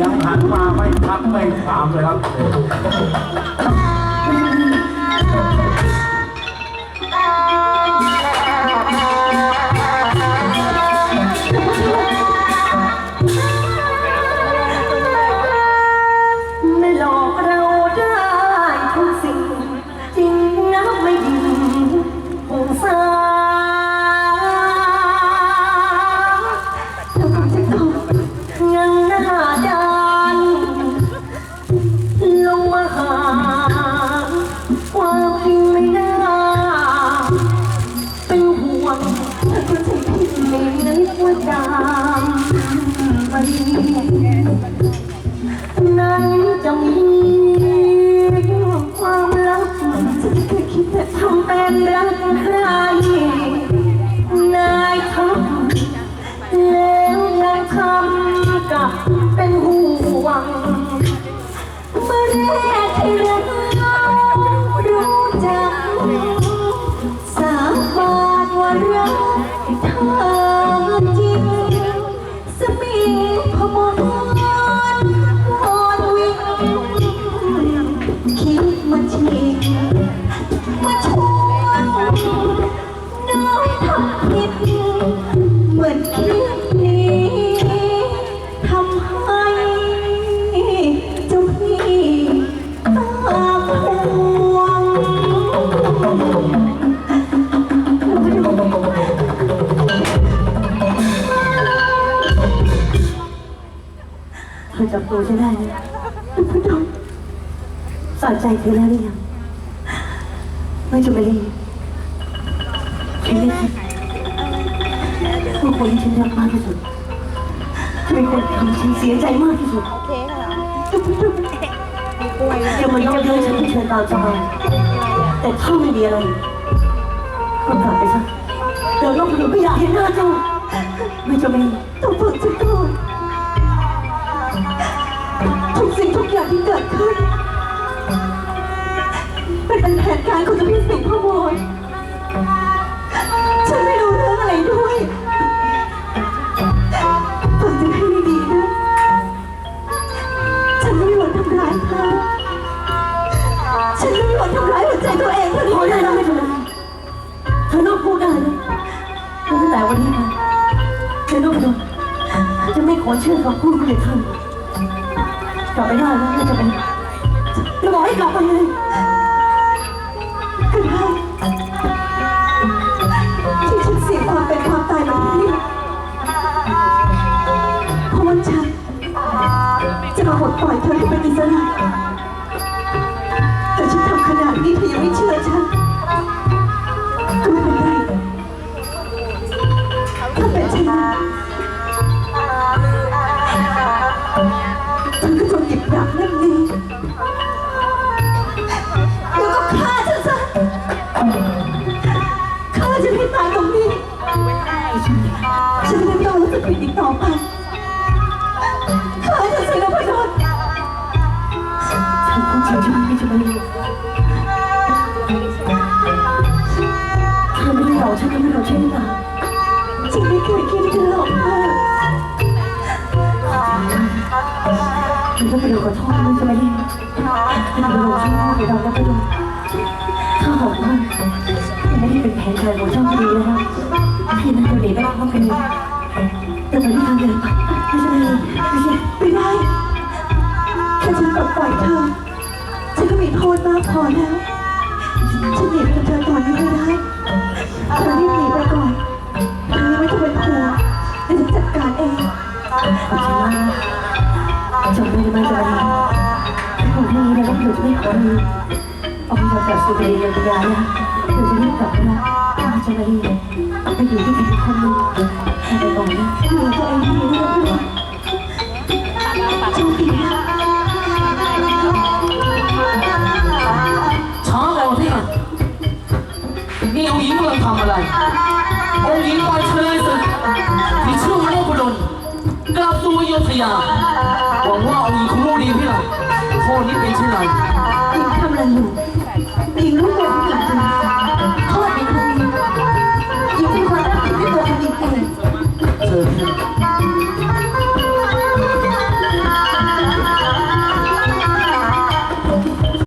ยังหันมาไม่พักไม่ถามเลยครับ แล้วยังทำกับเป็นห่วงเมื่อแรกที่เรารู้จัก สาบานว่ารักเธอจริงสมิงพมรวอนวิ่งคิดมาชิงมาชวนน้อยทำผิดเหมือนคิด เธอจับตัวฉันได้ไหมพุทธองสอนใจเธอแล้วหรือยังไม่จุบลีฉันเลือกผู้คนที่ฉันรักมากที่สุดเป็นคนทำฉันเสียใจมากที่สุดพุทธองอย่ามาย่อเย้ยฉันที่เชิญตามสบายแต่ถ้าไม่มีอะไรก็กลับไปซะเดี๋ยวน้องหนูไม่อยากเห็นหน้าเจ้าไม่จุบลีต้องฝึกฉันก่อน อย่างที่เกิดขึ้นเป็นแผนการของเจ้าพี่สิงห์พมรฉันไม่รู้เรื่องอะไรด้วยฟังจะให้ดีๆนะ ฉันไม่ได้หวังทำร้ายเธอฉันไม่ได้หวังทำร้ายหัวใจตัวเองเท่านี้พอได้แล้วไม่เป็นไรเธอนอกพูดได้เลยตั้งแต่วันนี้มาเธอนอกโดจะไม่ขอเชื่อคำพูดของเธอ ลับไปได้แล้วไม่จะเป็นจะบอกให้กลับไปเลยก็ได้ที่ฉันเสียความเป็นความตายมาที่นี่เพราะว่าฉันจะมาปลดปล่อยเธอให้เป็นอิสระแต่ฉันทำขนาดนี้เธอยังไม่เชื่อฉัน ช่วยไม่จะไม่รู้เธอไม่ได้หลอกฉันก็ไม่หลอกฉันหรอกฉันไม่เคยคิดจะหลอกเธอฉันก็ไปดูขอโทษมันจะไม่ได้ฉันไปดูช่วยไปทำแล้วไปดูถ้าบอกว่ามันไม่ได้เป็นแผนการของเจ้าคดีนะคะพี่นั่นเดี๋ยวได้เข้าไปเลยแต่ตอนที่ทางเดินไป พอแล้ว ฉันหนีไปกับเธอตอนนี้ไม่ได้เธอรีบหนีไปก่อนเธอไม่ต้องเป็นห่วงเดี๋ยวฉันจัดการเองขอบคุณมากจบไม่ได้มาจะมาผมที่นี้นะครับหนูจะไม่ขอมีออกมาจากสุริยาวิทยานะหนูจะรีบกลับนะมาจะมาดีไปอยู่ที่ไหนคนนึง นี่องค์หญิงกำลังทำอะไร องค์หญิงไปเฉลยศึกที่ชื่อว่าโลกดลกลับสู่อยุธยาหวังว่าองค์หญิงคงรู้ดีพี่หลังโทษนี้เป็นเช่นไรหญิงทำอะไรอยู่หญิงรู้ตัว